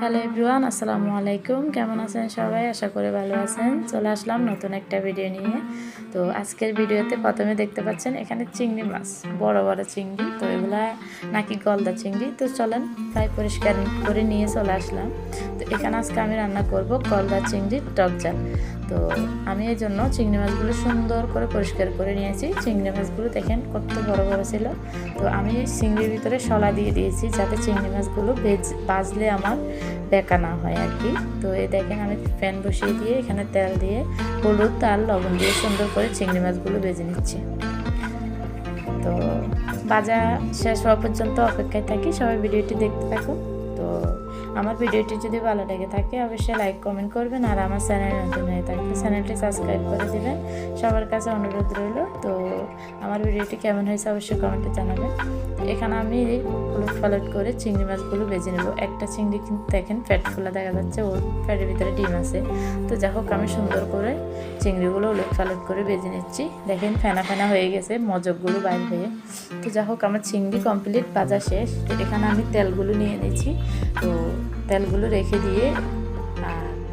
Hello everyone, আসসালামু আলাইকুম। কেমন আছেন সবাই? আশা করে ভালো আছেন। চলে আসলাম নতুন একটা ভিডিও নিয়ে। তো আজকের ভিডিওতে প্রথমে দেখতে পাচ্ছেন এখানে চিংড়ি মাছ, বড় বড় চিংড়ি। তো এগুলা নাকি গলদা চিংড়ি। তো চলেন প্রায় পরিষ্কার করে নিয়ে চলে আসলাম। তো এখানে আজকে আমি রান্না করব গলদা চিংড়ির টক জাল তো আমি এই জন্য চিংড়ি মাছগুলো সুন্দর করে পরিষ্কার করে নিয়েছি। চিংড়ি মাছগুলো দেখেন কত বড় বড় ছিল। তো আমি চিংড়ির ভিতরে শলা দিয়ে দিয়েছি যাতে চিংড়ি মাছগুলো ভেজ বাজলে আমার বেকা না হয় আর কি। তো এই দেখেন আমি ফ্যান বসিয়ে দিয়ে এখানে তেল দিয়ে হলুদ আর লবণ দিয়ে সুন্দর করে চিংড়ি মাছগুলো বেজে নিচ্ছি। তো বাজা শেষ হওয়া পর্যন্ত অপেক্ষায় থাকি, সবাই ভিডিওটি দেখতে থাকুন। তো আমার ভিডিওটি যদি ভালো লেগে থাকে, অবশ্যই লাইক কমেন্ট করবেন আর আমার চ্যানেল নতুন হয়ে থাকলে চ্যানেলটি সাবস্ক্রাইব করে দেবেন। সবার কাছে অনুরোধ রইল। তো আমার ভিডিওটি কেমন হয়েছে অবশ্যই কমেন্টে জানাবেন। এখানে আমি হলুদ ফালট করে চিংড়ি মাছগুলো বেজে নেব। একটা চিংড়ি কিন্তু দেখেন ফ্যাট ফোলা দেখা যাচ্ছে, ওর ফ্যাটের ভিতরে ডিম আছে। তো যাই হোক, আমি সুন্দর করে চিংড়িগুলো হলুদ ফালট করে বেজে নিচ্ছি। দেখেন ফেনা ফেনা হয়ে গেছে মজকগুলো বাইর হয়ে। তো যাই হোক, আমার চিংড়ি কমপ্লিট ভাজা শেষ। এখানে আমি তেলগুলো নিয়ে নিয়েছি তো তেলগুলো রেখে দিয়ে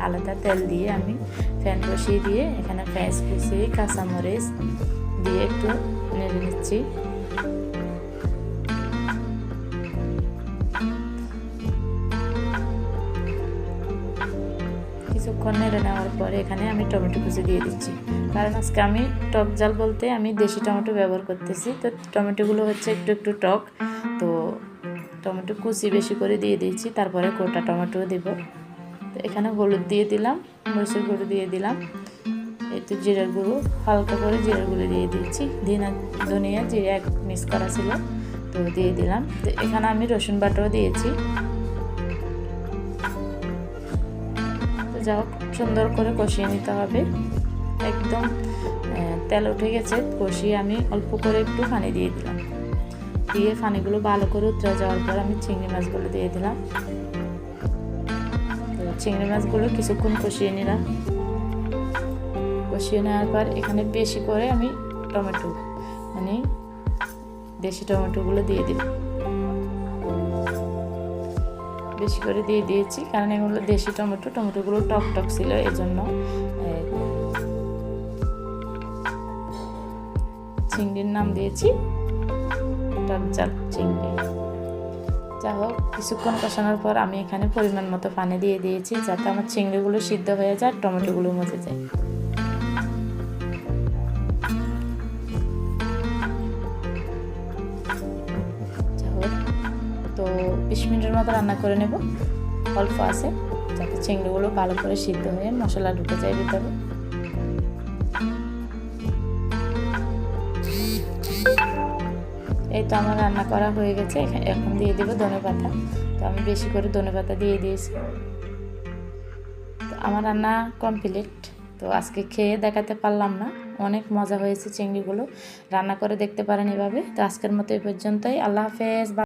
আলাদা তেল দিয়ে আমি ফ্যান বসিয়ে দিয়ে এখানে পেঁয়াজ কুচি, কাঁচামরিচ দিয়ে একটু নেড়ে নিচ্ছি। কিছুক্ষণ নেড়ে নেওয়ার পরে এখানে আমি টমেটো কুচি দিয়ে দিচ্ছি। কারণ আজকে আমি টক জাল বলতে আমি দেশি টমেটো ব্যবহার করতেছি। তো টমেটোগুলো হচ্ছে একটু একটু টক। তো টমেটো কুচি বেশি করে দিয়ে দিয়েছি, তারপরে গোটা টমেটো দেব। তো এখানে হলুদ দিয়ে দিলাম, মরিচের গুঁড়ো দিয়ে দিলাম। তো জিরার গুঁড়ো, হালকা করে জিরার গুঁড়ো দিয়ে দিয়েছি। দিনা ধনিয়া জিরা এক মিক্স করা ছিল, তো দিয়ে দিলাম। তো এখানে আমি রসুন বাটাও দিয়েছি। তো যা সুন্দর করে কষিয়ে নিতে হবে। একদম তেল উঠে গেছে, কষিয়ে আমি অল্প করে একটু পানি দিয়ে দিলাম। দিয়ে পানিগুলো ভালো করে উতরে যাওয়ার পর আমি চিংড়ি মাছগুলো দিয়ে দিলাম। তো চিংড়ি মাছগুলো কিছুক্ষণ কষিয়ে নিলাম। কষিয়ে নেওয়ার পর এখানে বেশি করে আমি টমেটো মানে দেশি টমেটোগুলো দিয়ে দিলাম। বেশি করে দিয়ে দিয়েছি, কারণ এগুলো দেশি টমেটো, টমেটোগুলো টক টক ছিল এই জন্য চিংড়ির নাম দিয়েছি টক জাল চিংড়ি। যা হোক, কিছুক্ষণ কষানোর পর আমি এখানে পরিমাণ মতো পানি দিয়ে দিয়েছি যাতে আমার চিংড়িগুলো সিদ্ধ হয়ে যায় টমেটোগুলো মজে যায়। তো বিশ মিনিটের মতো রান্না করে নেব। অল্প আছে, যাতে চিংড়িগুলো ভালো করে সিদ্ধ হয়ে মশলা ঢুকে যায় ভিতরে। এই তো আমার রান্না করা হয়ে গেছে, এখন দিয়ে দেবো ধনে পাতা তো আমি বেশি করে ধনে পাতা দিয়ে দিয়েছি। তো আমার রান্না কমপ্লিট তো আজকে খেয়ে দেখাতে পারলাম না, অনেক মজা হয়েছে চিংড়িগুলো। রান্না করে দেখতে পারেন এভাবে। তো আজকের মতো এই পর্যন্তই। আল্লাহ হাফেজ